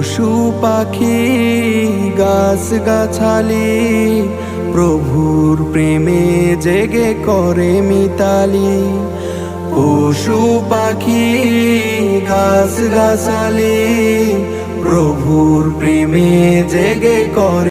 পশু পাখি গাছ গাছালি প্রভুর প্রেমে জেগে করে মিতালি। পশু পাখি গাছ গাছালি প্রভুর প্রেমে জেগে করে